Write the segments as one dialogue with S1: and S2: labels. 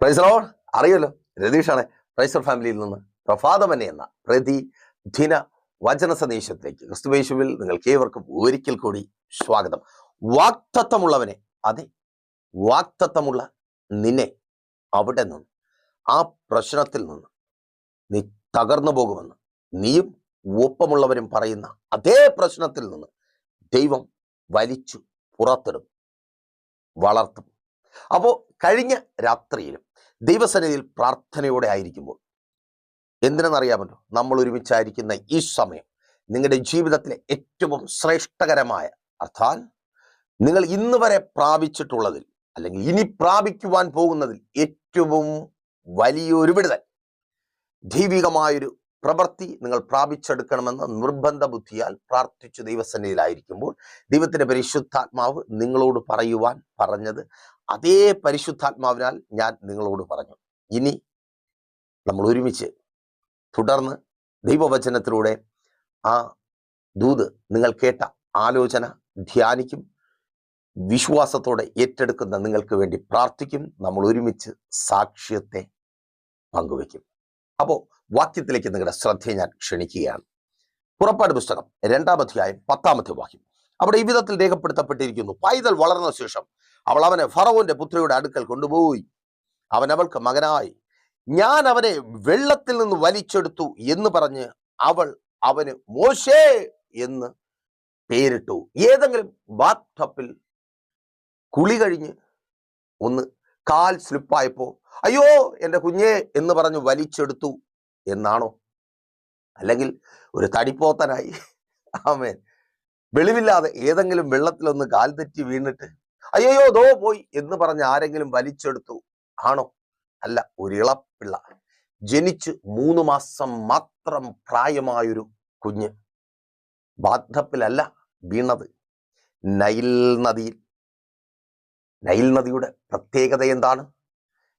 S1: പ്രൈസറോ അറിയല്ലോ രതീഷാണ് പ്രൈസർ ഫാമിലിയിൽ നിന്ന് പ്രഭാതമനെ എന്ന പ്രതിദിന വചന സന്ദേശത്തിലേക്ക്. ക്രിസ്തുവേശുവിൽ നിങ്ങൾക്ക് ഏവർക്കും ഒരിക്കൽ കൂടി സ്വാഗതം. വാക്തത്വമുള്ളവനെ അതെ വാക്തത്വമുള്ള നിന്നെ അവിടെ നിന്ന് ആ പ്രശ്നത്തിൽ നിന്ന് നീ തകർന്നു പോകുമെന്ന് നീയും ഒപ്പമുള്ളവരും പറയുന്ന അതേ പ്രശ്നത്തിൽ നിന്ന് ദൈവം വലിച്ചു പുറത്തിടും വളർത്തും. അപ്പോൾ കഴിഞ്ഞ രാത്രിയിലും ദൈവസന്നിധിയിൽ പ്രാർത്ഥനയോടെ ആയിരിക്കുമ്പോൾ. എന്തിനെന്നറിയാമല്ലോ? നമ്മൾ ഒരുമിച്ചായിരിക്കുന്ന ഈ സമയം നിങ്ങളുടെ ജീവിതത്തിലെ ഏറ്റവും ശ്രേഷ്ഠകരമായ അർത്ഥാൽ നിങ്ങൾ ഇന്ന് വരെ പ്രാപിച്ചിട്ടുള്ളതിൽ അല്ലെങ്കിൽ ഇനി പ്രാപിക്കുവാൻ പോകുന്നതിൽ ഏറ്റവും വലിയൊരു വിടുതൽ. ദൈവികമായൊരു പ്രവൃത്തി നിങ്ങൾ പ്രാപിച്ചെടുക്കണമെന്ന് നിർബന്ധ ബുദ്ധിയാൽ പ്രാർത്ഥിച്ചു ദൈവസന്നിധിയിലായിരിക്കുമ്പോൾ ദൈവത്തിന്റെ പരിശുദ്ധാത്മാവ് നിങ്ങളോട് പറയുവാൻ പറഞ്ഞത് അതേ പരിശുദ്ധാത്മാവിനാൽ ഞാൻ നിങ്ങളോട് പറഞ്ഞു. ഇനി നമ്മൾ ഒരുമിച്ച് തുടർന്ന് ദൈവവചനത്തിലൂടെ ആ ദൂത് നിങ്ങൾ കേട്ട ആലോചന ധ്യാനിക്കും. വിശ്വാസത്തോടെ ഏറ്റെടുക്കുന്ന നിങ്ങൾക്ക് വേണ്ടി പ്രാർത്ഥിക്കും. നമ്മൾ ഒരുമിച്ച് സാക്ഷ്യത്തെ പങ്കുവെക്കും അപ്പോൾ വാക്യത്തിലേക്ക് നിങ്ങളുടെ ശ്രദ്ധയെ ഞാൻ ക്ഷണിക്കുകയാണ്. പുറപ്പാട് പുസ്തകം രണ്ടാം അധ്യായം പത്താമത്തെ വാക്യം. അവിടെ ഈ വിധത്തിൽ രേഖപ്പെടുത്തപ്പെട്ടിരിക്കുന്നു. പൈതൽ വളർന്ന ശേഷം അവൾ അവനെ ഫറവോന്റെ പുത്രിയുടെ അടുക്കൽ കൊണ്ടുപോയി. അവൻ അവൾക്ക് മകനായി. ഞാൻ അവനെ വെള്ളത്തിൽ നിന്ന് വലിച്ചെടുത്തു എന്ന് പറഞ്ഞ് അവൾ അവന് മോശേ എന്ന് പേരിട്ടു. ഏതെങ്കിലും ബാത്ടപ്പിൽ കുളി കഴിഞ്ഞ് ഒന്ന് കാൽ സ്ലിപ്പായപ്പോ അയ്യോ എന്റെ കുഞ്ഞേ എന്ന് പറഞ്ഞ് വലിച്ചെടുത്തു എന്നാണോ? അല്ലെങ്കിൽ ഒരു തടിപ്പോത്തനായി. ആമേൻ. വെളിവില്ലാതെ ഏതെങ്കിലും വെള്ളത്തിലൊന്ന് കാൽ തെറ്റി വീണിട്ട് അയ്യോ ദോ പോയി എന്ന് പറഞ്ഞ് ആരെങ്കിലും വലിച്ചെടുത്തു. ആണോ? അല്ല ഒരു ഇളപ്പിള്ള. ജനിച്ച് മൂന്ന് മാസം മാത്രം പ്രായമായൊരു കുഞ്ഞ്. ബാധപ്പിലല്ല വീണത്. നൈൽ നദിയിൽ. നൈൽ നദിയുടെ പ്രത്യേകത എന്താണ്?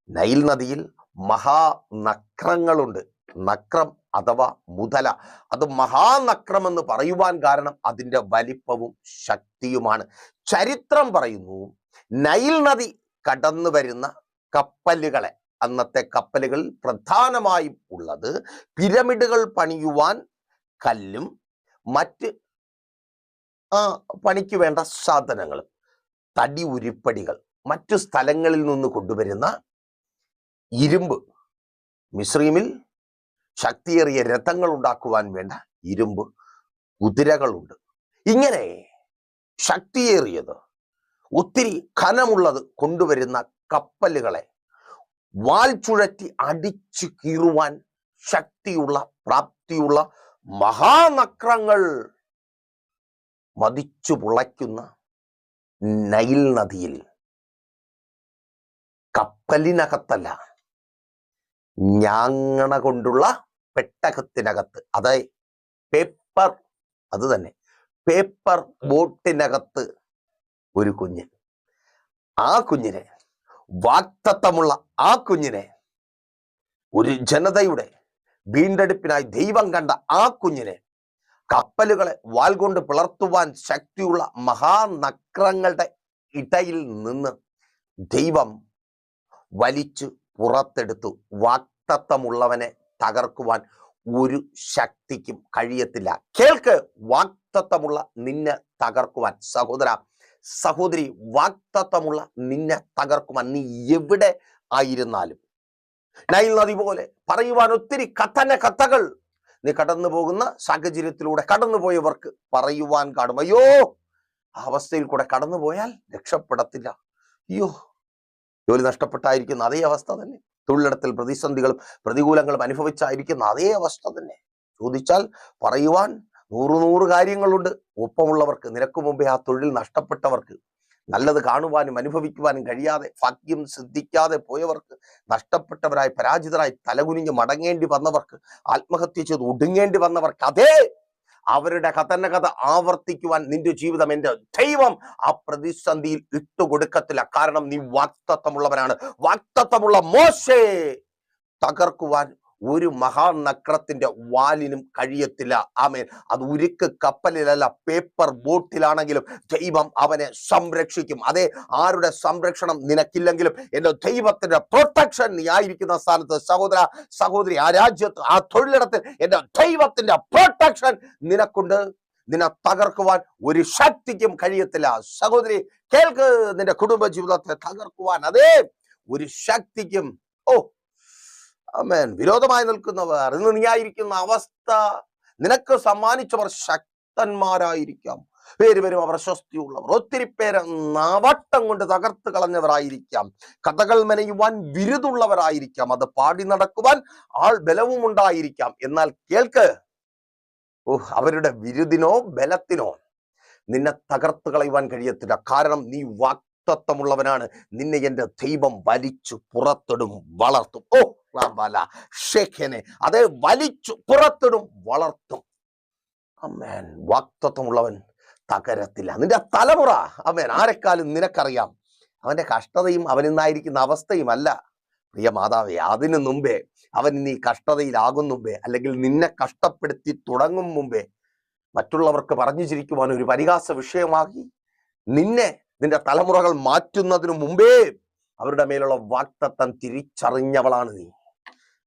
S1: നൈൽ നദിയിൽ മഹാനക്രങ്ങളുണ്ട്. നക്രം അഥവാ മുതല. അത് മഹാനക്രം എന്ന് പറയുവാൻ കാരണം അതിന്റെ വലിപ്പവും ശക്തിയുമാണ്. ചരിത്രം പറയുന്നു നൈൽ നദി കടന്നു വരുന്ന കപ്പലുകളെ. അന്നത്തെ കപ്പലുകളിൽ പ്രധാനമായും ഉള്ളത് പിരമിഡുകൾ പണിയുവാൻ കല്ലും മറ്റ് പണിക്ക് വേണ്ട സാധനങ്ങളും. തടി ഉരുപ്പടികൾ. മറ്റു സ്ഥലങ്ങളിൽ നിന്ന് കൊണ്ടുവരുന്ന ഇരുമ്പ്. മിശ്രീമിൽ ശക്തിയേറിയ രഥങ്ങൾ ഉണ്ടാക്കുവാൻ വേണ്ട ഇരുമ്പ് കുതിരകളുണ്ട്. ഇങ്ങനെ ശക്തിയേറിയത് ഒത്തിരി ഖനമുള്ളത് കൊണ്ടുവരുന്ന കപ്പലുകളെ വാൽ ചുഴറ്റി അടിച്ചു കീറുവാൻ ശക്തിയുള്ള പ്രാപ്തിയുള്ള മഹാനക്രങ്ങൾ മതിച്ചു പുളയ്ക്കുന്ന നൈൽ നദിയിൽ കപ്പലിനകത്തല്ല ഞാങ്ങണ കൊണ്ടുള്ള പെട്ടകത്തിനകത്ത്. അതായത് പേപ്പർ അത് തന്നെ. പേപ്പർ ബോട്ടിനകത്ത് ഒരു കുഞ്ഞ്. ആ കുഞ്ഞിനെ വാക്തത്വമുള്ള ആ കുഞ്ഞിനെ ഒരു ജനതയുടെ വീണ്ടെടുപ്പിനായി ദൈവം കണ്ട ആ കുഞ്ഞിനെ കപ്പലുകളെ വാൽ കൊണ്ട് പിളർത്തുവാൻ ശക്തിയുള്ള മഹാനക്രങ്ങളുടെ ഇടയിൽ നിന്ന് ദൈവം വലിച്ചു പുറത്തെടുത്തു. വാക്തത്വമുള്ളവനെ തകർക്കുവാൻ ഒരു ശക്തിക്കും കഴിയത്തില്ല. കേൾക്ക് വാക്തത്വമുള്ള നിന്നെ തകർക്കുവാൻ. സഹോദര സഹോദരി വാക്തത്വമുള്ള നിന്നെ തകർക്കുവാൻ നീ എവിടെ ആയിരുന്നാലും. നൈൽ നദി പോലെ പറയുവാൻ ഒത്തിരി കഥന കഥകൾ നീ കടന്നു പോകുന്ന സാഹചര്യത്തിലൂടെ കടന്നുപോയവർക്ക് പറയുവാൻ കാണും. അയ്യോ അവസ്ഥയിൽ കൂടെ കടന്നുപോയാൽ രക്ഷപ്പെടത്തില്ല. അയ്യോ ജോലി നഷ്ടപ്പെട്ടായിരിക്കുന്ന അതേ അവസ്ഥ തന്നെ. തൊഴിലിടത്തിൽ പ്രതിസന്ധികളും പ്രതികൂലങ്ങളും അനുഭവിച്ചായിരിക്കുന്ന അതേ അവസ്ഥ തന്നെ. ചോദിച്ചാൽ പറയുവാൻ നൂറ് നൂറ് കാര്യങ്ങളുണ്ട്. ഒപ്പമുള്ളവർക്ക് നിനക്ക് മുമ്പേ ആ തൊഴിൽ നഷ്ടപ്പെട്ടവർക്ക് നല്ലത് കാണുവാനും അനുഭവിക്കുവാനും കഴിയാതെ ഭാഗ്യം സിദ്ധിക്കാതെ പോയവർക്ക് നഷ്ടപ്പെട്ടവരായി പരാജിതരായി തലകുനിഞ്ഞ് മടങ്ങേണ്ടി വന്നവർക്ക് ആത്മഹത്യ ചെയ്ത് ഒടുങ്ങേണ്ടി വന്നവർക്ക് അതേ അവരുടെ കഥന കഥ ആവർത്തിക്കുവാൻ നിന്റെ ജീവിതം എന്റെ ദൈവം ആ പ്രതിസന്ധിയിൽ ഇട്ടുകൊടുക്കത്തില്ല കാരണം നീ വാക്തത്വമുള്ളവനാണ്. വാക്തത്വമുള്ള മോശേ തകർക്കുവാൻ ഒരു മഹാനക്രത്തിന്റെ വാലിനും കഴിയത്തില്ല. ആമേൻ. അത് ഉരുക്ക് കപ്പലിലല്ല പേപ്പർ ബോട്ടിലാണെങ്കിലും ദൈവം അവനെ സംരക്ഷിക്കും. അതെ ആരുടെ സംരക്ഷണം നിനക്കില്ലെങ്കിലും എന്റെ ദൈവത്തിന്റെ പ്രൊട്ടക്ഷൻ നീ ആയിരിക്കുന്ന സ്ഥാനത്ത് സഹോദര സഹോദരി ആ രാജ്യത്ത് ആ തൊഴിലിടത്തിൽ എന്റെ ദൈവത്തിന്റെ പ്രൊട്ടക്ഷൻ നിനക്കുണ്ട്. നിന്നെ തകർക്കുവാൻ ഒരു ശക്തിക്കും കഴിയത്തില്ല. സഹോദരി കേൾക്ക് നിന്റെ കുടുംബ ജീവിതത്തെ തകർക്കുവാൻ. അതെ ഒരു ശക്തിക്കും അമേൻ വിരോധമായി നിൽക്കുന്നവർ ഇന്ന് നീയായിരിക്കുന്ന അവസ്ഥ നിനക്ക് സമ്മാനിച്ചവർ ശക്തന്മാരായിരിക്കാം. പേര് വരും അവർ പ്രശസ്തിയുള്ളവർ ഒത്തിരി പേര് നാവട്ടം കൊണ്ട് തകർത്ത് കളഞ്ഞവരായിരിക്കാം. കഥകൾ മെനയുവാൻ വിരുതുള്ളവരായിരിക്കാം അത് പാടി നടക്കുവാൻ ആൾ ബലവും ഉണ്ടായിരിക്കാം. എന്നാൽ കേൾക്ക്. ഓഹ് അവരുടെ വിരുദിനോ ബലത്തിനോ നിന്നെ തകർത്ത് കളയുവാൻ കഴിയത്തില്ല. കാരണം നീ വാക്തത്വമുള്ളവനാണ്. നിന്നെ എന്റെ ദൈവം വലിച്ചു പുറത്തിടും വളർത്തും. ഓ റബല ഷെഖിനെ അതെ വലിച്ചു പുറത്തിടും വളർത്തും. അമ്മേൻ വാക്തത്വമുള്ളവൻ തകരത്തില്ല. നിന്റെ തലമുറ അമ്മേൻ ആരെക്കാലും നിനക്കറിയാം. അവന്റെ കഷ്ടതയും അവനിന്നായിരിക്കുന്ന അവസ്ഥയും അല്ല. പ്രിയ മാതാവേ അതിനു മുമ്പേ അവൻ നീ കഷ്ടതയിലാകും മുമ്പേ അല്ലെങ്കിൽ നിന്നെ കഷ്ടപ്പെടുത്തി തുടങ്ങും മുമ്പേ മറ്റുള്ളവർക്ക് പറഞ്ഞു ചിരിക്കുവാൻ ഒരു പരിഹാസ വിഷയമാക്കി നിന്നെ നിന്റെ തലമുറകൾ മാറ്റുന്നതിനു മുമ്പേ അവരുടെ മേലുള്ള വാക്തത്വം തിരിച്ചറിഞ്ഞവളാണ് നീ.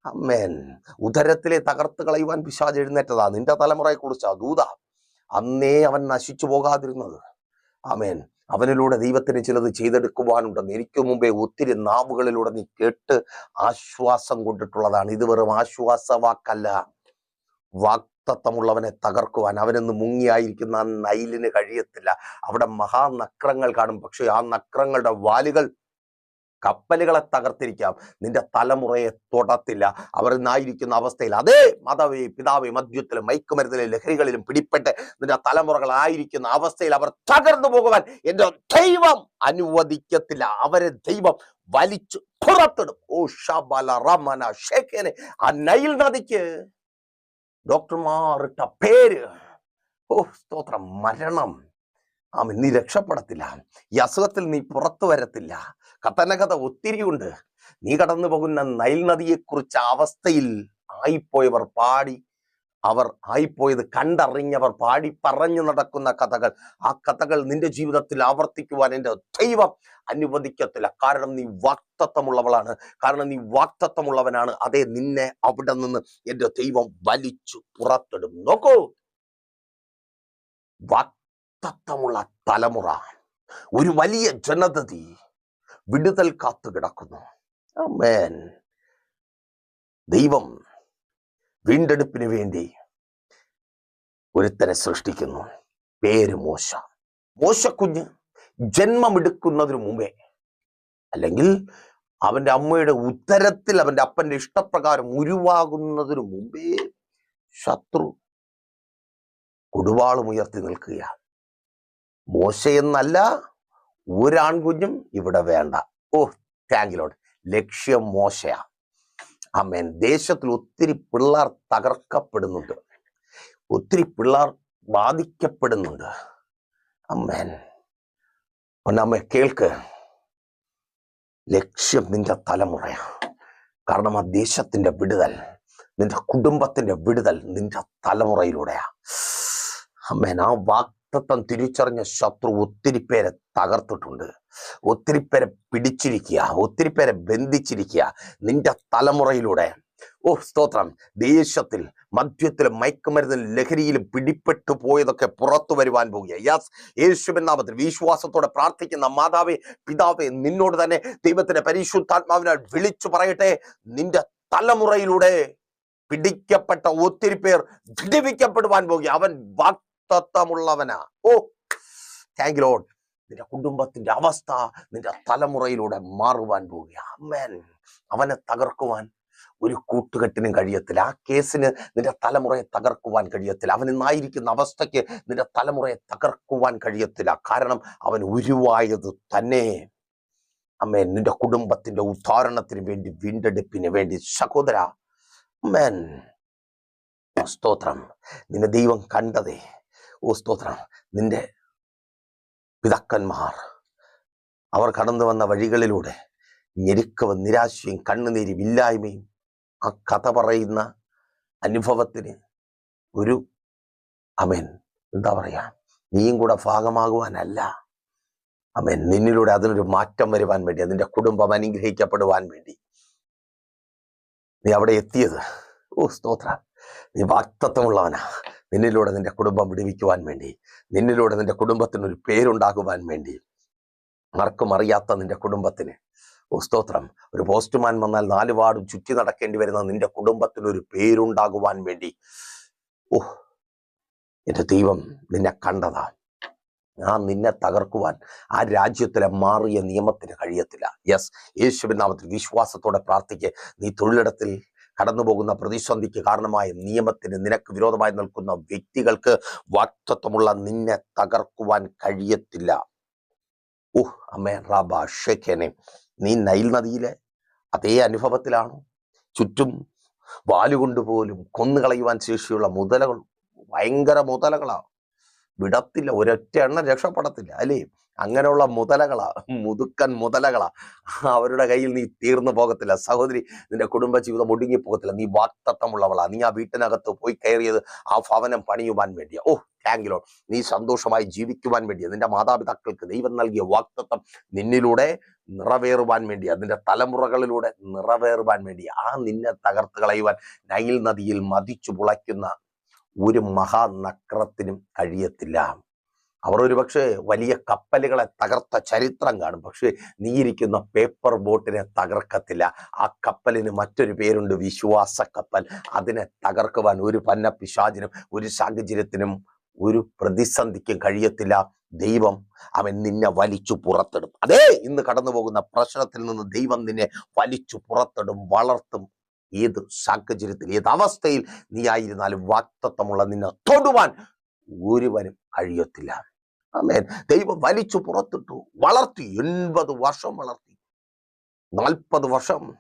S1: അമ്മേൻ ഉദരത്തിലെ തകർത്ത് കളയുവാൻ പിശാജ് എഴുന്നേറ്റതാ. നിന്റെ തലമുറയെ കുറിച്ചാ ദൂത. അന്നേ അവൻ നശിച്ചു പോകാതിരുന്നത്. അമേൻ. അവനിലൂടെ ദൈവത്തിന് ചിലത് ചെയ്തെടുക്കുവാനുണ്ടെന്ന് എനിക്ക് മുമ്പേ ഒത്തിരി നാവുകളിലൂടെ നീ കേട്ട് ആശ്വാസം കൊണ്ടിട്ടുള്ളതാണ്. ഇത് വെറും ആശ്വാസ വാക്കല്ല വാക്തത്വമുള്ളവനെ തകർക്കുവാൻ അവനൊന്ന് മുങ്ങിയായിരിക്കുന്ന ആ നൈലിന് കഴിയത്തില്ല. അവിടെ മഹാനക്രങ്ങൾ കാണും. പക്ഷെ ആ നക്രങ്ങളുടെ വാലുകൾ കപ്പലുകളെ തകർത്തിരിക്കാം. നിന്റെ തലമുറയെ തൊടത്തില്ല. അവർ നായിരിക്കുന്ന അവസ്ഥയിൽ അതേ മാതാവേ പിതാവി മദ്യത്തിലും മയക്കുമരുന്നിലും ലഹരികളിലും പിടിപ്പെട്ട് നിന്റെ തലമുറകളായിരിക്കുന്ന അവസ്ഥയിൽ അവർ തകർന്നു പോകുവാൻ എന്റെ ദൈവം അനുവദിക്കത്തില്ല. അവരെ ദൈവം വലിച്ചു പുറത്തിടും. ഓ ഷബല റമന ഷേഖനെ ആ നൈൽ നദിക്ക്. ഡോക്ടർമാർ പേര്. ഓ സ്തോത്രം. മരണം. ആമ നീ രക്ഷപ്പെടത്തില്ല. ഈ അസുഖത്തിൽ നീ പുറത്തു വരത്തില്ല. കഥനകഥ ഒത്തിരിയുണ്ട്. നീ കടന്നു പോകുന്ന നൈൽ നദിയെക്കുറിച്ച് അവസ്ഥയിൽ ആയിപ്പോയവർ പാടി അവർ ആയിപ്പോയത് കണ്ടറിഞ്ഞവർ പാടി പറഞ്ഞു നടക്കുന്ന കഥകൾ. ആ കഥകൾ നിന്റെ ജീവിതത്തിൽ ആവർത്തിക്കുവാൻ എന്റെ ദൈവം അനുവദിക്കത്തില്ല. കാരണം നീ വാക്തത്വമുള്ളവളാണ്. കാരണം നീ വാക്തത്വമുള്ളവനാണ്. അതേ നിന്നെ അവിടെ നിന്ന് എന്റെ ദൈവം വലിച്ചു പുറത്തിടും. നോക്കൂ. വാക്തത്വമുള്ള തലമുറ. ഒരു വലിയ ജനതതി വിടുതൽ കാത്തു കിടക്കുന്നു. ദൈവം വീണ്ടെടുപ്പിന് വേണ്ടി ഒരുത്തനെ സൃഷ്ടിക്കുന്നു. പേര് മോശ. മോശക്കുഞ്ഞ് ജന്മമെടുക്കുന്നതിന് മുമ്പേ അല്ലെങ്കിൽ അവന്റെ അമ്മയുടെ ഉത്തരത്തിൽ അവന്റെ അപ്പന്റെ ഇഷ്ടപ്രകാരം ഉരുവാകുന്നതിന് മുമ്പേ ശത്രു കൊടുവാളും ഉയർത്തി നിൽക്കുക മോശയെന്നല്ല ഒരാൺകുഞ്ഞും ഇവിടെ വേണ്ട. ഓ താങ്കിലോട്ട് ലക്ഷ്യം മോശയാ. അമ്മേൻ ദേശത്തിൽ ഒത്തിരി പിള്ളേർ തകർക്കപ്പെടുന്നുണ്ട്. ഒത്തിരി പിള്ളേർ ബാധിക്കപ്പെടുന്നുണ്ട്. അമ്മേൻ അമ്മ കേൾക്ക്. ലക്ഷ്യം നിന്റെ തലമുറയാ. കാരണം ആ ദേശത്തിന്റെ വിടുതൽ നിന്റെ കുടുംബത്തിന്റെ വിടുതൽ നിന്റെ തലമുറയിലൂടെയാ. അമ്മേൻ ആ വാക്തത്വം തിരിച്ചറിഞ്ഞ ശത്രു ഒത്തിരി പേരെ തകർത്തിട്ടുണ്ട്. ഒത്തിരി പേരെ പിടിച്ചിരിക്കുക ഒത്തിരി പേരെ ബന്ധിച്ചിരിക്കുക നിന്റെ തലമുറയിലൂടെ. ഓ സ്തോത്രം. ദേശത്തിൽ മദ്യത്തിലും മയക്കുമരുന്നിലും ലഹരിയിലും പിടിപ്പെട്ടു പോയതൊക്കെ പുറത്തു വരുവാൻ പോകുക. യാസ് യേശുവിൻ നാമത്തിൽ വിശ്വാസത്തോടെ പ്രാർത്ഥിക്കുന്ന മാതാവേ പിതാവേ നിന്നോട് തന്നെ ദൈവത്തിന്റെ പരിശുദ്ധാത്മാവിനാൽ വിളിച്ചു പറയട്ടെ. നിന്റെ തലമുറയിലൂടെ പിടിക്കപ്പെട്ട ഒത്തിരി പേർ വിടിവിക്കപ്പെടുവാൻ പോകുക. അവൻ വാക്തത്വമുള്ളവനാ ഓ താങ്ക് ലോഡ് നിന്റെ കുടുംബത്തിന്റെ അവസ്ഥ നിന്റെ തലമുറയിലൂടെ മാറുവാൻ പോവുക അമ്മേൻ അവനെ തകർക്കുവാൻ ഒരു കൂട്ടുകെട്ടിനും കഴിയത്തില്ല. ആ കേസിന് നിന്റെ തലമുറയെ തകർക്കുവാൻ കഴിയത്തില്ല. അവൻ ഇന്നായിരിക്കുന്ന അവസ്ഥയ്ക്ക് നിന്റെ തലമുറയെ തകർക്കുവാൻ കഴിയത്തില്ല. കാരണം അവൻ ഉരുവായത് തന്നെ. അമ്മേൻ നിന്റെ കുടുംബത്തിന്റെ ഉദ്ധാരണത്തിന് വേണ്ടി വീണ്ടെടുപ്പിന് വേണ്ടി. സഹോദര. അമ്മേൻ സ്തോത്രം. നിന്റെ ദൈവം കണ്ടതേ. ഓ സ്തോത്രം. നിന്റെ പിതാക്കന്മാർ അവർ കടന്നു വന്ന വഴികളിലൂടെ ഞെരുക്കവും നിരാശയും കണ്ണുനീരും ഇല്ലായ്മയും ആ കഥ പറയുന്ന അനുഭവത്തിന് ഒരു അമേൻ. എന്താ പറയാ? നീയും കൂടെ ഭാഗമാകുവാനല്ല. അമേൻ. നിന്നിലൂടെ അതിനൊരു മാറ്റം വരുവാൻ വേണ്ടി അതിന്റെ കുടുംബം അനുഗ്രഹിക്കപ്പെടുവാൻ വേണ്ടി. നീ അവിടെ എത്തിയത്. ഓ സ്തോത്ര. നീ വാക്തത്വമുള്ളവനാ. നിന്നിലൂടെ നിന്റെ കുടുംബം വിടുവിക്കുവാൻ വേണ്ടി നിന്നിലൂടെ നിന്റെ കുടുംബത്തിന് ഒരു പേരുണ്ടാകുവാൻ വേണ്ടി. ആർക്കും അറിയാത്ത നിന്റെ കുടുംബത്തിന്. സ്തോത്രം. ഒരു പോസ്റ്റ്മാൻ വന്നാൽ നാല് വാർഡും ചുറ്റി നടക്കേണ്ടി വരുന്ന നിന്റെ കുടുംബത്തിന് ഒരു പേരുണ്ടാകുവാൻ വേണ്ടി. ഓ എന്റെ ദൈവം നിന്നെ കണ്ടതാ. ഞാൻ നിന്നെ തകർക്കുവാൻ ആ രാജ്യത്തിലെ മാറിയ നിയമത്തിന് കഴിയത്തില്ല. യെസ് യേശുവിൻ നാമത്തിൽ വിശ്വാസത്തോടെ പ്രാർത്ഥിക്കുക നീ തൊഴിലിടത്തിൽ കടന്നു പോകുന്ന പ്രതിസന്ധിക്ക് കാരണമായ നിയമത്തിന് നിനക്ക് വിരോധമായി നിൽക്കുന്ന വ്യക്തികൾക്ക് വാക്തത്വമുള്ള നിന്നെ തകർക്കുവാൻ കഴിയത്തില്ല. ഉഹ് അമ്മേ റാബ നീ നൈൽ നദിയിലെ അതേ അനുഭവത്തിലാണോ? ചുറ്റും വാലുകൊണ്ടുപോലും കൊന്നുകളയുവാൻ ശേഷിയുള്ള മുതലകൾ ഭയങ്കര മുതലകളാ. വിടത്തില്ല ഒരൊറ്റ എണ്ണം രക്ഷപ്പെടത്തില്ല അല്ലേ? അങ്ങനെയുള്ള മുതലകളാ മുതുക്കൻ മുതലകളാ. അവരുടെ കയ്യിൽ നീ തീർന്നു പോകത്തില്ല. സഹോദരി നിന്റെ കുടുംബ ജീവിതം ഒടുങ്ങി പോകത്തില്ല. നീ വാക്തത്വമുള്ളവളാ. നീ ആ വീട്ടിനകത്ത് പോയി കയറിയത് ആ ഭവനം പണിയുവാൻ വേണ്ടിയാ. ഓ താങ്കിലോ നീ സന്തോഷമായി ജീവിക്കുവാൻ വേണ്ടിയാ. നിന്റെ മാതാപിതാക്കൾക്ക് ദൈവം നൽകിയ വാക്തത്വം നിന്നിലൂടെ നിറവേറുവാൻ വേണ്ടിയാ. അതിന്റെ തലമുറകളിലൂടെ നിറവേറുവാൻ വേണ്ടി ആ നിന്നെ തകർത്ത് കളയുവാൻ നൈൽ നദിയിൽ മതിച്ചു പുളയ്ക്കുന്ന ഒരു മഹാനക്രത്തിനും കഴിയത്തില്ല. അവർ ഒരു പക്ഷേ വലിയ കപ്പലുകളെ തകർത്ത ചരിത്രം കാണും. പക്ഷേ നീയിരിക്കുന്ന പേപ്പർ ബോട്ടിനെ തകർക്കത്തില്ല. ആ കപ്പലിന് മറ്റൊരു പേരുണ്ട് വിശ്വാസ കപ്പൽ. അതിനെ തകർക്കുവാൻ ഒരു പന്ന പിശാചിനും ഒരു സാഹചര്യത്തിനും ഒരു പ്രതിസന്ധിക്കും കഴിയത്തില്ല. ദൈവം അവൻ നിന്നെ വലിച്ചു പുറത്തിടും. അതേ ഇന്ന് കടന്നു പോകുന്ന പ്രശ്നത്തിൽ നിന്ന് ദൈവം നിന്നെ വലിച്ചു പുറത്തിടും വളർത്തും. ഏത് സാഹചര്യത്തിൽ ഏത് അവസ്ഥയിൽ നീ ആയിരുന്നാലും വാക്തത്വമുള്ള നിന്നെ തൊടുവാൻ ഒരുവനും കഴിയത്തില്ല. ആമേൻ. ദൈവം വലിച്ചു പുറത്തിട്ടു. വളർത്തി. എൺപത് വർഷം വളർത്തി. നാൽപ്പത് വർഷം.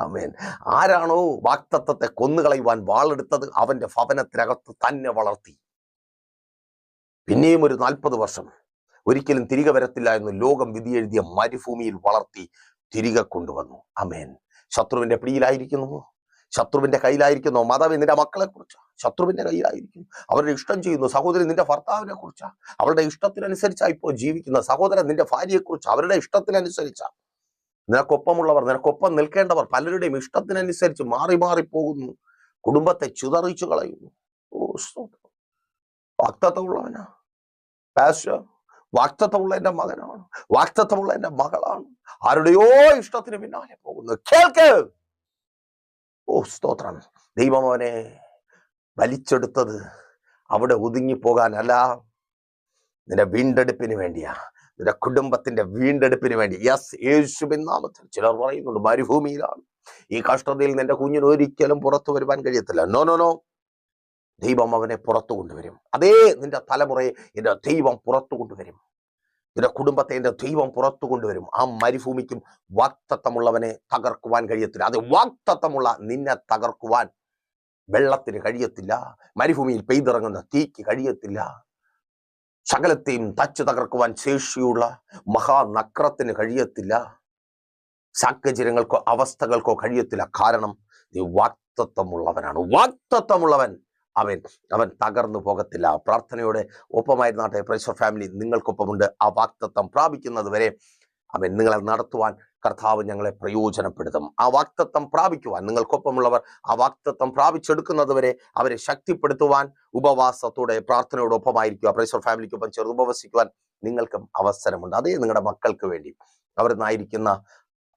S1: അമേൻ ആരാണോ വാക്തത്വത്തെ കൊന്നുകളയുവാൻ വാളെടുത്തത് അവന്റെ ഭവനത്തിനകത്ത് തന്നെ വളർത്തി. പിന്നെയും ഒരു നാൽപ്പത് വർഷം. ഒരിക്കലും തിരികെ വരത്തില്ല എന്ന് ലോകം വിധി എഴുതിയ മരുഭൂമിയിൽ വളർത്തി തിരികെ കൊണ്ടുവന്നു. അമേൻ ശത്രുവിന്റെ പിടിയിലായിരിക്കുന്നു ശത്രുവിന്റെ കയ്യിലായിരിക്കുന്നു. മാതാവ് നിന്റെ മക്കളെ കുറിച്ച് ശത്രുവിന്റെ കയ്യിലായിരിക്കുന്നു. അവരുടെ ഇഷ്ടം ചെയ്യുന്നു. സഹോദരി നിന്റെ ഭർത്താവിനെ കുറിച്ചാണ് അവരുടെ ഇഷ്ടത്തിനനുസരിച്ചാണ് ഇപ്പോൾ ജീവിക്കുന്ന സഹോദരൻ നിന്റെ ഭാര്യയെക്കുറിച്ച്? അവരുടെ ഇഷ്ടത്തിനനുസരിച്ചാണ് നിനക്കൊപ്പമുള്ളവർ നിനക്കൊപ്പം നിൽക്കേണ്ടവർ പലരുടെയും ഇഷ്ടത്തിനനുസരിച്ച് മാറി മാറി പോകുന്നു. കുടുംബത്തെ ചിതറിച്ചു കളയുന്നു. വാക്തത്വമുള്ളവനാ പാസ്റ്റർ വാക്തത്വമുള്ള എന്റെ മകനാണ്. വാക്തത്വമുള്ള എന്റെ മകളാണ്. ആരുടെയോ ഇഷ്ടത്തിന് പിന്നാലെ പോകുന്നു. കേൾക്ക്! ഓ സ്തോത്രം. ദൈവം അവനെ വലിച്ചെടുത്തത് അവിടെ ഒതുങ്ങിപ്പോകാനല്ല നിന്റെ വീണ്ടെടുപ്പിന് വേണ്ടിയാ. നിന്റെ കുടുംബത്തിന്റെ വീണ്ടെടുപ്പിന് വേണ്ടി. യെസ് യേശുവിൻ നാമത്തിൽ ചിലർ പറയുന്നുണ്ട് മരുഭൂമിയിലാണ്. ഈ കഷ്ടതയിൽ നിന്റെ കുഞ്ഞിന് ഒരിക്കലും പുറത്തു വരുവാൻ കഴിയത്തില്ല. നോ നോ നോ ദൈവം അവനെ പുറത്തു കൊണ്ടുവരും. അതേ നിന്റെ തലമുറയെ എന്റെ ദൈവം പുറത്തു കൊണ്ടുവരും. നിന്റെ കുടുംബത്തെ എന്റെ ദൈവം പുറത്തു കൊണ്ടുവരും. ആ മരുഭൂമിക്കും വാക്തത്വമുള്ളവനെ തകർക്കുവാൻ കഴിയത്തില്ല. അത് വാക്തത്വമുള്ള നിന്നെ തകർക്കുവാൻ വെള്ളത്തിന് കഴിയത്തില്ല. മരുഭൂമിയിൽ പെയ്തിറങ്ങുന്ന തീക്ക് കഴിയത്തില്ല. സകലത്തെയും തച്ചു തകർക്കുവാൻ ശേഷിയുള്ള മഹാനക്രത്തിന് കഴിയത്തില്ല. സാഹചര്യങ്ങൾക്കോ അവസ്ഥകൾക്കോ കഴിയത്തില്ല. കാരണം നീ വാക്തത്വമുള്ളവനാണ്. വാക്തത്വമുള്ളവൻ അവൻ അവൻ തകർന്നു പോകത്തില്ല. പ്രാർത്ഥനയോടെ ഒപ്പമായിരുന്നാട്ടെ. പ്രൈസർ ഫാമിലി നിങ്ങൾക്കൊപ്പമുണ്ട്. ആ വാക്തത്വം പ്രാപിക്കുന്നത് വരെ അവൻ നിങ്ങളെ നടത്തുവാൻ കർത്താവ് ഞങ്ങളെ പ്രയോജനപ്പെടുത്തും. ആ വാക്തത്വം പ്രാപിക്കുവാൻ നിങ്ങൾക്കൊപ്പമുള്ളവർ ആ വാക്തത്വം പ്രാപിച്ചെടുക്കുന്നതുവരെ അവരെ ശക്തിപ്പെടുത്തുവാൻ ഉപവാസത്തോടെ പ്രാർത്ഥനയോടെ ഒപ്പമായിരിക്കുക. പ്രൈസർ ഫാമിലിക്കൊപ്പം ചെറുത് ഉപവസിക്കുവാൻ നിങ്ങൾക്കും അവസരമുണ്ട്. അതേ നിങ്ങളുടെ മക്കൾക്ക് വേണ്ടി. അവർ നായിരിക്കുന്ന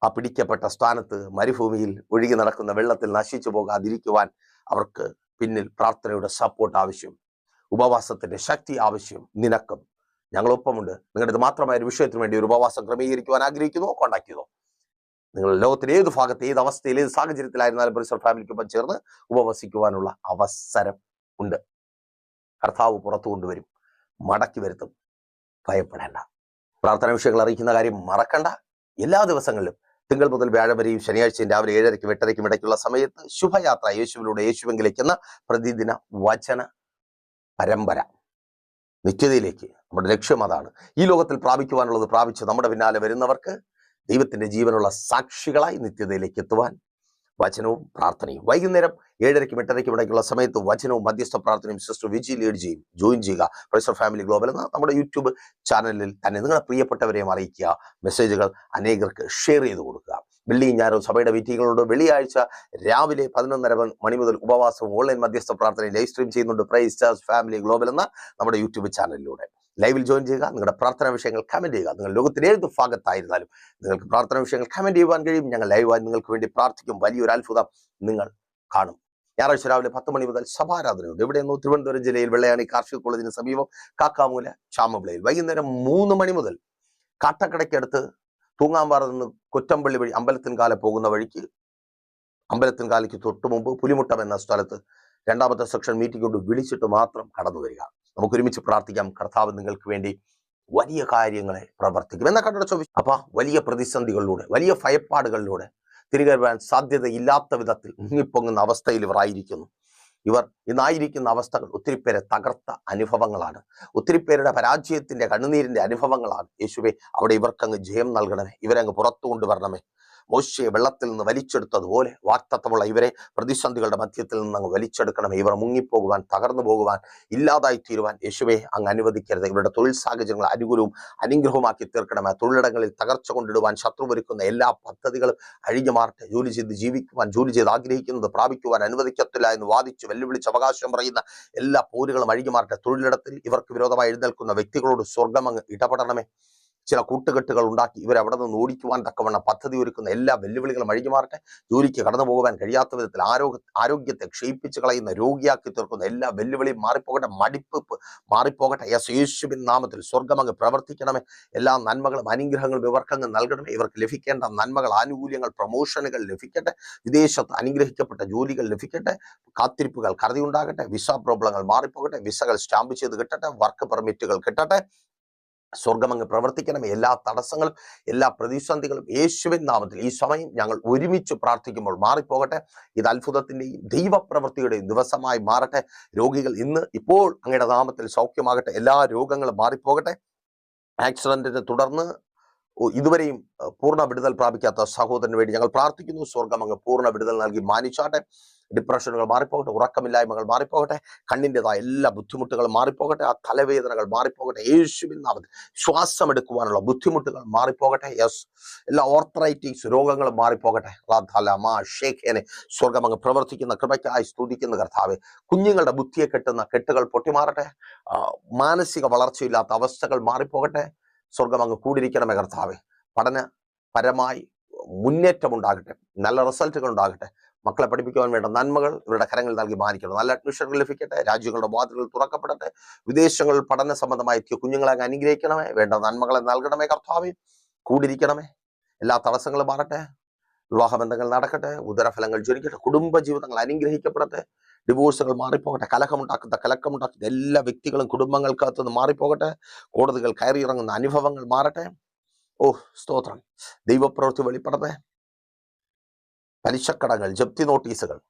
S1: ആ പിടിക്കപ്പെട്ട സ്ഥാനത്ത് മരുഭൂമിയിൽ ഒഴുകി നടക്കുന്ന വെള്ളത്തിൽ നശിച്ചു പോകാതിരിക്കുവാൻ അവർക്ക് പിന്നിൽ പ്രാർത്ഥനയുടെ സപ്പോർട്ട് ആവശ്യം ഉപവാസത്തിന്റെ ശക്തി ആവശ്യം നിനക്കും. ഞങ്ങളൊപ്പമുണ്ട്. നിങ്ങളുടെ ഇത് മാത്രമായ ഒരു വിഷയത്തിന് വേണ്ടി ഒരു ഉപവാസം ക്രമീകരിക്കുവാൻ ആഗ്രഹിക്കുന്നു കോണ്ടാക്ട് ചെയ്തോ. നിങ്ങൾ ലോകത്തിന്റെ ഏത് ഭാഗത്ത് ഏത് അവസ്ഥയിൽ ഏത് സാഹചര്യത്തിലായിരുന്നാലും പരിസര ഫാമിലിക്കൊപ്പം ചേർന്ന് ഉപവസിക്കുവാനുള്ള അവസരം ഉണ്ട്. കർത്താവ് പുറത്തു കൊണ്ടുവരും. മടക്കി വരുത്തും. ഭയപ്പെടേണ്ട. പ്രാർത്ഥന വിഷയങ്ങൾ അറിയിക്കുന്ന കാര്യം മറക്കണ്ട. എല്ലാ ദിവസങ്ങളിലും തിങ്കൾ മുതൽ വ്യാഴം വരെയും ശനിയാഴ്ചയും രാവിലെ ഏഴരയ്ക്കും എട്ടരയ്ക്കും ഇടയ്ക്കുള്ള സമയത്ത് ശുഭയാത്ര. യേശുവിലൂടെ യേശുവെങ്കിലേക്ക് എന്ന പ്രതിദിന വചന പരമ്പര. നിത്യതയിലേക്ക് നമ്മുടെ ലക്ഷ്യം അതാണ്. ഈ ലോകത്തിൽ പ്രാപിക്കുവാനുള്ളത് പ്രാപിച്ച് നമ്മുടെ പിന്നാലെ വരുന്നവർക്ക് ദൈവത്തിന്റെ ജീവനുള്ള സാക്ഷികളായി നിത്യതയിലേക്ക് എത്തുവാൻ വചനവും പ്രാർത്ഥനയും. വൈകുന്നേരം ഏഴരയ്ക്കും എട്ടരയ്ക്കും ഇടയ്ക്കുള്ള സമയത്ത് വചനവും മധ്യസ്ഥ പ്രാർത്ഥനയും സിസ്റ്റർ വിജി ലീഡ് ചെയ്യും. ജോയിൻ ചെയ്യുക. പ്രൈസർ ഫാമിലി ഗ്ലോബൽ എന്ന നമ്മുടെ യൂട്യൂബ് ചാനലിൽ തന്നെ നിങ്ങളുടെ പ്രിയപ്പെട്ടവരെയും അറിയിക്കുക. മെസ്സേജുകൾ അനേകർക്ക് ഷെയർ ചെയ്ത് കൊടുക്കുക. വെള്ളിയും ഞായറും സഭയുടെ മീറ്റിങ്ങുകളുണ്ട് വെള്ളിയാഴ്ച രാവിലെ പതിനൊന്നര മണി മുതൽ ഉപവാസവും ഓൺലൈൻ മധ്യസ്ഥ പ്രാർത്ഥനയും ലൈവ് സ്ട്രീം ചെയ്യുന്നുണ്ട്. പ്രൈസ് ഫാമിലി ഗ്ലോബൽ എന്ന നമ്മുടെ യൂട്യൂബ് ചാനലിലൂടെ ലൈവിൽ ജോയിൻ ചെയ്യുക നിങ്ങളുടെ പ്രാർത്ഥനാ വിഷയങ്ങൾ കമന്റ് ചെയ്യുക. നിങ്ങൾ ലോകത്തിലെ ഏത് ഭാഗത്തായിരുന്നാലും നിങ്ങൾക്ക് പ്രാർത്ഥനാ വിഷയങ്ങൾ കമന്റ് ചെയ്യുവാൻ കഴിയും. ഞങ്ങൾ ലൈവായി നിങ്ങൾക്ക് വേണ്ടി പ്രാർത്ഥിക്കും. വലിയൊരു അത്ഭുതം നിങ്ങൾ കാണും. ഞായറാഴ്ച രാവിലെ പത്ത് മണി മുതൽ സഭാരാധനയുണ്ട്. എവിടെയെന്നോ തിരുവനന്തപുരം ജില്ലയിൽ വെള്ളയാണി കാർഷിക കോളേജിന് സമീപം കാക്കാമൂല ചാമവിളയിൽ. വൈകുന്നേരം മൂന്ന് മണി മുതൽ കാട്ടക്കടയ്ക്കടുത്ത് തൂങ്ങാമ്പാറ നിന്ന് കൊറ്റമ്പള്ളി വഴി അമ്പലത്തിൻകാല പോകുന്ന വഴിക്ക് അമ്പലത്തിൻകാലയ്ക്ക് തൊട്ടു മുമ്പ് പുലിമുട്ടം എന്ന സ്ഥലത്ത് രണ്ടാമത്തെ സെക്ഷൻ മീറ്റിംഗ് കൊണ്ട് വിളിച്ചിട്ട് മാത്രം കടന്നു വരിക നമുക്ക് ഒരുമിച്ച് പ്രാർത്ഥിക്കാം. കർത്താവ് നിങ്ങൾക്ക് വേണ്ടി വലിയ കാര്യങ്ങളെ പ്രവർത്തിക്കും. എന്ന കണ്ടോ അപ്പൊ വലിയ പ്രതിസന്ധികളിലൂടെ വലിയ ഭയപ്പാടുകളിലൂടെ തിരികെ വരാൻ സാധ്യതയില്ലാത്ത വിധത്തിൽ മുങ്ങിപ്പൊങ്ങുന്ന അവസ്ഥയിൽ ഇവർ ആയിരിക്കുന്നു. ഇവർ ഇന്നായിരിക്കുന്ന അവസ്ഥകൾ ഒത്തിരി പേരെ തകർത്ത അനുഭവങ്ങളാണ്. ഒത്തിരി പേരുടെ പരാജയത്തിന്റെ കണ്ണുനീരിന്റെ അനുഭവങ്ങളാണ്. യേശുവെ അവിടെ ഇവർക്കങ്ങ് ജയം നൽകണമേ. ഇവരങ്ങ് പുറത്തു കൊണ്ടുവരണമേ മോശയെ വെള്ളത്തിൽ നിന്ന് വലിച്ചെടുത്തതുപോലെ വാക്തത്വമുള്ള ഇവരെ പ്രതിസന്ധികളുടെ മധ്യത്തിൽ നിന്ന് അങ്ങ് വലിച്ചെടുക്കണമേ ഇവർ മുങ്ങിപ്പോകുവാൻ തകർന്നു പോകുവാൻ ഇല്ലാതായി തീരുവാൻ യേശുവെ അങ്ങ് അനുവദിക്കരുത്. ഇവരുടെ തൊഴിൽ സാഹചര്യങ്ങൾ അനുകൂലവും അനുഗ്രഹമാക്കി തീർക്കണമേ തൊഴിലിടങ്ങളിൽ തകർച്ച കൊണ്ടിടുവാൻ ശത്രു ഒരുക്കുന്ന എല്ലാ പദ്ധതികളും അഴിഞ്ഞു മാറട്ടെ. ജോലി ചെയ്ത് ജീവിക്കുവാൻ ജോലി ചെയ്ത് ആഗ്രഹിക്കുന്നത് പ്രാപിക്കുവാൻ അനുവദിക്കത്തില്ല എന്ന് വാദിച്ച് വെല്ലുവിളിച്ച് അവകാശം പറയുന്ന എല്ലാ പോരുകളും അഴിഞ്ഞു മാറട്ടെ. തൊഴിലിടത്തിൽ ഇവർക്ക് വിരോധമായി എഴുന്നേൽക്കുന്ന വ്യക്തികളോട് സ്വർഗം അങ്ങ് ഇടപെടണമേ. ചില കൂട്ടുകെട്ടുകൾ ഉണ്ടാക്കി ഇവരവിടെ നിന്ന് ഓടിക്കുവാൻ തക്കവണ്ണം പദ്ധതി ഒരുക്കുന്ന എല്ലാ വെല്ലുവിളികളും അഴിഞ്ഞു മാറട്ടെ ജോലിക്ക് കടന്നു പോകാൻ കഴിയാത്ത വിധത്തിൽ ആരോഗ്യ ആരോഗ്യത്തെ ക്ഷയിപ്പിച്ച് കളയുന്ന രോഗിയാക്കി തീർക്കുന്ന എല്ലാ വെല്ലുവിളിയും മാറിപ്പോകട്ടെ. മടിപ്പ് മാറിപ്പോകട്ടെ. യെസ് യേശുവിൻ നാമത്തിൽ സ്വർഗമങ്ങ് പ്രവർത്തിക്കണമേ. എല്ലാ നന്മകളും അനുഗ്രഹങ്ങളും ഇവർക്കങ്ങ് നൽകണമേ. ഇവർക്ക് ലഭിക്കേണ്ട നന്മകൾ ആനുകൂല്യങ്ങൾ പ്രൊമോഷനുകൾ ലഭിക്കട്ടെ. വിദേശത്ത് അനുഗ്രഹിക്കപ്പെട്ട ജോലികൾ ലഭിക്കട്ടെ. കാത്തിരിപ്പുകൾ കരുതിയുണ്ടാകട്ടെ വിസ പ്രോബ്ലങ്ങൾ മാറിപ്പോകട്ടെ. വിസകൾ സ്റ്റാമ്പ് ചെയ്ത് കിട്ടട്ടെ. വർക്ക് പെർമിറ്റുകൾ കിട്ടട്ടെ. സ്വർഗമങ്ങ് പ്രവർത്തിക്കണം. എല്ലാ തടസ്സങ്ങളും എല്ലാ പ്രതിസന്ധികളും യേശുവിൻ നാമത്തിൽ ഈ സമയം ഞങ്ങൾ ഒരുമിച്ച് പ്രാർത്ഥിക്കുമ്പോൾ മാറിപ്പോകട്ടെ. ഇത് അത്ഭുതത്തിന്റെയും ദൈവപ്രവൃത്തിയുടെയും ദിവസമായി മാറട്ടെ. രോഗികൾ ഇന്ന് ഇപ്പോൾ അങ്ങയുടെ നാമത്തിൽ സൗഖ്യമാകട്ടെ. എല്ലാ രോഗങ്ങളും മാറിപ്പോകട്ടെ. ആക്സിഡന്റിനെ തുടർന്ന് ഇതുവരെയും പൂർണ വിടുതൽ പ്രാപിക്കാത്ത സഹോദരന് വേണ്ടി ഞങ്ങൾ പ്രാർത്ഥിക്കുന്നു. സ്വർഗം അങ്ങ് പൂർണ വിടുതൽ നൽകി മാനിച്ചാട്ടെ. ഡിപ്രഷനുകൾ മാറിപ്പോകട്ടെ ഉറക്കമില്ലായ്മകൾ മാറിപ്പോകട്ടെ കണ്ണിന്റെതായ എല്ലാ ബുദ്ധിമുട്ടുകളും മാറിപ്പോകട്ടെ ആ തലവേദനകൾ മാറിപ്പോകട്ടെ യേശുവിൻ നാമത്തിൽ ശ്വാസം എടുക്കുവാനുള്ള ബുദ്ധിമുട്ടുകൾ മാറിപ്പോകട്ടെ. യെസ് എല്ലാ ഓർത്തറൈറ്റിക്സ് രോഗങ്ങളും മാറിപ്പോകട്ടെ. റാധലമാ സ്വർഗം അങ്ങ് പ്രവർത്തിക്കുന്ന കൃപയ്ക്കായി സ്തുതിക്കുന്ന കർത്താവ് കുഞ്ഞുങ്ങളുടെ ബുദ്ധിയെ കെട്ടുന്ന കെട്ടുകൾ പൊട്ടിമാറട്ടെ. മാനസിക വളർച്ചയില്ലാത്ത അവസ്ഥകൾ മാറിപ്പോകട്ടെ. സ്വർഗം അങ്ങ് കൂടിയിരിക്കണമേ കർത്താവെ. പഠന പരമായി മുന്നേറ്റം ഉണ്ടാകട്ടെ നല്ല റിസൾട്ടുകൾ ഉണ്ടാകട്ടെ മക്കളെ പഠിപ്പിക്കുവാൻ വേണ്ട നന്മകൾ ഇവരുടെ കരങ്ങളിൽ നൽകി മാനിക്കണം നല്ല അഡ്മിഷനുകൾ ലഭിക്കട്ടെ. രാജ്യങ്ങളുടെ വാതിലുകൾ തുറക്കപ്പെടട്ടെ. വിദേശങ്ങളിൽ പഠന സംബന്ധമായി എത്തിയ കുഞ്ഞുങ്ങളെ അങ്ങ് അനുഗ്രഹിക്കണമേ. വേണ്ട നന്മകളെ നൽകണമേ കർത്താവെ. കൂടിയിരിക്കണമേ. എല്ലാ തടസ്സങ്ങളും മാറട്ടെ. വിവാഹബന്ധങ്ങൾ നടക്കട്ടെ. ഉദരഫലങ്ങൾ ജ്വലിക്കട്ടെ. കുടുംബ ജീവിതങ്ങൾ അനുഗ്രഹിക്കപ്പെടട്ടെ. ഡിവോഴ്സുകൾ മാറിപ്പോകട്ടെ കലഹമുണ്ടാക്കുന്ന കലക്കമുണ്ടാക്കുന്ന എല്ലാ വ്യക്തികളും കുടുംബങ്ങൾക്കകത്ത് നിന്ന് മാറിപ്പോകട്ടെ കോടതികൾ കയറിയിറങ്ങുന്ന അനുഭവങ്ങൾ മാറട്ടെ. ഓ സ്തോത്രം. ദൈവപ്രവൃത്തി വെളിപ്പെടട്ടെ. പലിശക്കടങ്ങൾ ജപ്തി നോട്ടീസുകൾ.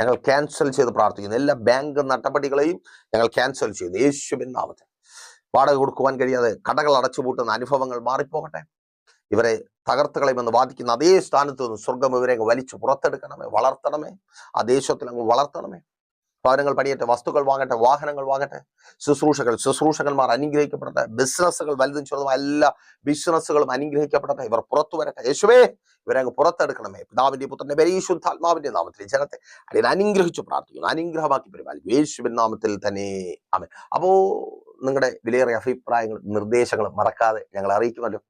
S1: ഞങ്ങൾ ക്യാൻസൽ ചെയ്ത് പ്രാർത്ഥിക്കുന്നു. എല്ലാ ബാങ്ക് നടപടികളെയും ഞങ്ങൾ ക്യാൻസൽ ചെയ്യുന്നു. യേശുവിൻ നാമത്തിൽ. വാടക കൊടുക്കുവാൻ കഴിയാതെ കടകൾ അടച്ചുപൂട്ടുന്ന അനുഭവങ്ങൾ മാറിപ്പോകട്ടെ. ഇവരെ തകർത്ത് കളയുമെന്ന് വാദിക്കുന്ന അതേ സ്ഥാനത്ത് നിന്ന് സ്വർഗം ഇവരെ വലിച്ചു പുറത്തെടുക്കണമേ വളർത്തണമേ ആ ദേശത്തിൽ അങ്ങ് വളർത്തണമേ. ഭവനങ്ങൾ പണിയട്ടെ വസ്തുക്കൾ വാങ്ങട്ടെ വാഹനങ്ങൾ വാങ്ങട്ടെ ശുശ്രൂഷകൾ ശുശ്രൂഷകന്മാർ അനുഗ്രഹിക്കപ്പെടട്ടെ ബിസിനസ്സുകൾ വലുതും ചെറുതും എല്ലാ ബിസിനസ്സുകളും അനുഗ്രഹിക്കപ്പെടട്ടെ ഇവർ പുറത്തു വരട്ടെ. യേശുവേ ഇവരെ അങ്ങ് പുറത്തെടുക്കണമേ. പിതാവിന്റെ പുത്രന്റെ പരിശുദ്ധാത്മാവിന്റെ നാമത്തിൽ ജനത്തെ അതിൽ അനുഗ്രഹിച്ചു പ്രാർത്ഥിക്കുന്നു അനുഗ്രഹമാക്കി പരിപാലിക്കും യേശുവിൻ നാമത്തിൽ തന്നെ അമൻ അപ്പോ നിങ്ങളുടെ വിലയേറിയ അഭിപ്രായങ്ങളും നിർദ്ദേശങ്ങളും മറക്കാതെ ഞങ്ങൾ അറിയിക്കുമല്ലോ.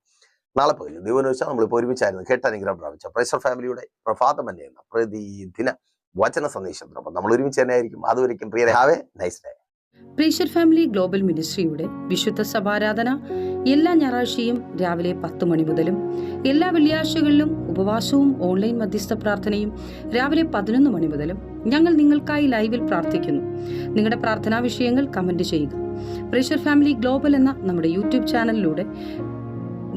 S1: നാളെ പോയില്ല? ദൈവം വെച്ചാൽ നമ്മളിപ്പോൾ ഒരുമിച്ചായിരുന്നു. കേട്ട അനുഗ്രഹം പ്രാപിച്ച പ്രൈസർ ഫാമിലിയുടെ പ്രഭാതം തന്നെ എന്ന പ്രതിദിന വചന സന്ദേശത്തിനൊപ്പം നമ്മൾ ഒരുമിച്ച് തന്നെ ആയിരിക്കും. അതുവരെയും പ്രിയ have a. Nice day.
S2: Praiser family global മിനിസ്ട്രിയുടെ വിശുദ്ധ സഭാരാധന എല്ലാ ഞായറാഴ്ചയും രാവിലെ പത്ത് മണി മുതലും എല്ലാ വെള്ളിയാഴ്ചകളിലും ഉപവാസവും ഓൺലൈൻ മധ്യസ്ഥ പ്രാർത്ഥനയും രാവിലെ പതിനൊന്ന് മണി മുതലും ഞങ്ങൾ നിങ്ങൾക്കായി ലൈവിൽ പ്രാർത്ഥിക്കുന്നു. നിങ്ങളുടെ പ്രാർത്ഥനാ വിഷയങ്ങൾ കമന്റ് ചെയ്യുക. പ്രീഷർ ഫാമിലി ഗ്ലോബൽ എന്ന നമ്മുടെ യൂട്യൂബ് ചാനലിലൂടെ